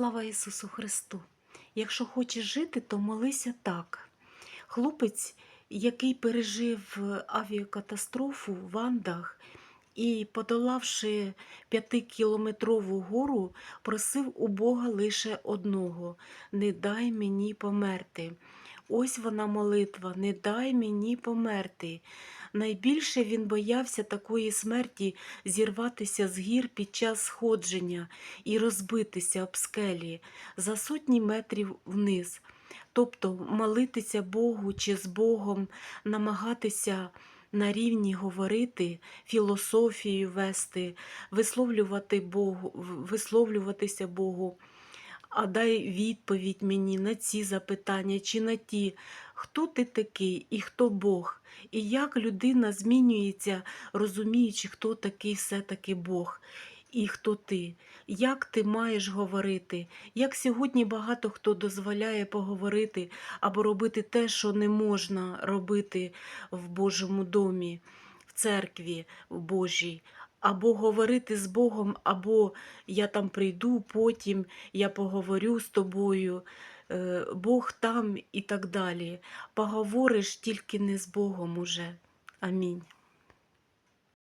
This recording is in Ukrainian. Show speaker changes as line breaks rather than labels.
Слава Ісусу Христу! Якщо хочеш жити, то молися так. Хлопець, який пережив авіакатастрофу в Андах і, подолавши п'ятикілометрову гору, просив у Бога лише одного не дай мені померти. Ось вона молитва, не дай мені померти. Найбільше він боявся такої смерті зірватися з гір під час сходження і розбитися об скелі за сотні метрів вниз. Тобто молитися Богу чи з Богом, намагатися на рівні говорити, філософію вести, висловлювати Богу, висловлюватися Богу. А дай відповідь мені на ці запитання чи на ті, хто ти такий і хто Бог, і як людина змінюється, розуміючи, хто такий все-таки Бог. І хто ти, як ти маєш говорити, як сьогодні багато хто дозволяє поговорити або робити те, що не можна робити в Божому домі, в церкві в Божій, або говорити з Богом, або я там прийду, потім я поговорю з тобою, е, Бог там і так далі. Поговориш тільки не з Богом уже. Амінь.